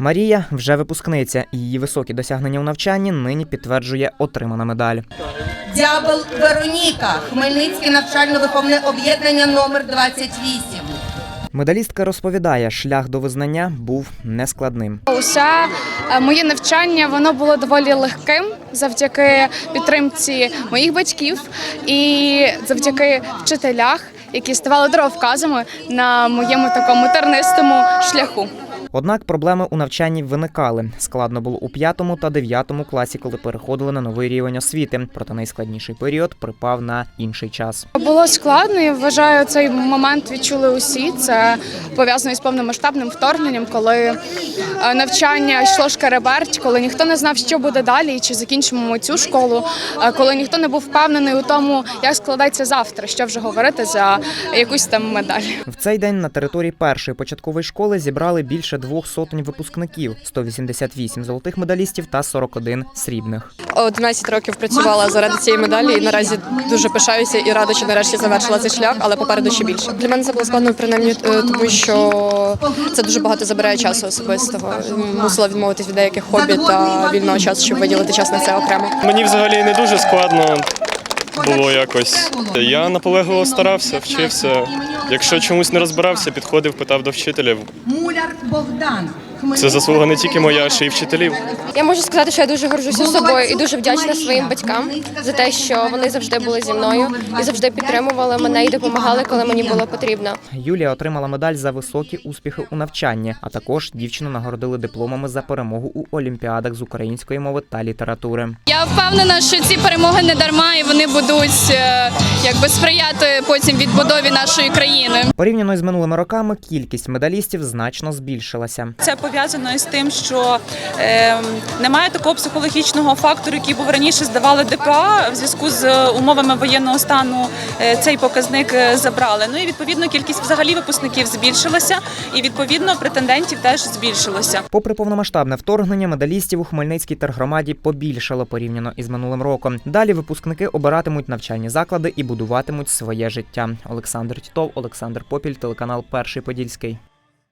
Марія вже випускниця, її високі досягнення у навчанні нині підтверджує отримана медаль. Дябл Вероніка, Хмельницьке навчально-виховне об'єднання номер 28. Медалістка розповідає, шлях до визнання був нескладним. Усе моє навчання воно було доволі легким завдяки підтримці моїх батьків і завдяки вчителях, які ставали дороговказами на моєму такому тернистому шляху. Однак проблеми у навчанні виникали. Складно було у п'ятому та дев'ятому класі, коли переходили на новий рівень освіти. Проте найскладніший період припав на інший час. Було складно. Я вважаю, цей момент відчули усі. Це пов'язано із повномасштабним вторгненням, коли е, навчання йшло шкереберть, коли ніхто не знав, що буде далі, і чи закінчимо ми цю школу, е, коли ніхто не був впевнений у тому, як складається завтра, що вже говорити за якусь там медаль. В цей день на території першої початкової школи зібрали більше двох сотень випускників: 188 золотих медалістів та 41 срібних. 11 років працювала заради цієї медалі і наразі дуже пишаюся і рада, що нарешті завершила цей шлях, але попереду ще більше. Для мене це було складно принаймні, е, тому що це дуже багато забирає часу особистого. Мусила відмовитись від деяких хобі та вільного часу, щоб виділити час на це окремо. Мені взагалі не дуже складно було якось. Я наполегливо старався, вчився. Якщо чомусь не розбирався, підходив, питав до вчителів. Муляр Богдан. Це заслуга не тільки моя, а ще й вчителів. Я можу сказати, що я дуже горжуся собою і дуже вдячна своїм батькам за те, що вони завжди були зі мною і завжди підтримували мене і допомагали, коли мені було потрібно. Юлія отримала медаль за високі успіхи у навчанні, а також дівчину нагородили дипломами за перемогу у олімпіадах з української мови та літератури. Я впевнена, що ці перемоги не дарма, і вони будуть е, якби сприяти потім відбудові нашої країни. Порівняно з минулими роками кількість медалістів значно збільшилася. Це пов'язано із тим, що е, немає такого психологічного фактору, який був раніше здавали ДПА в зв'язку з умовами воєнного стану. е, цей показник е, забрали. Ну і відповідно кількість взагалі випускників збільшилася, і відповідно претендентів теж збільшилося. Попри повномасштабне вторгнення, медалістів у Хмельницькій тергромаді побільшало порівняно із минулим роком. Далі випускники обиратимуть навчальні заклади і будуватимуть своє життя. Олександр Тітов, Олександр Попіль, телеканал Перший Подільський.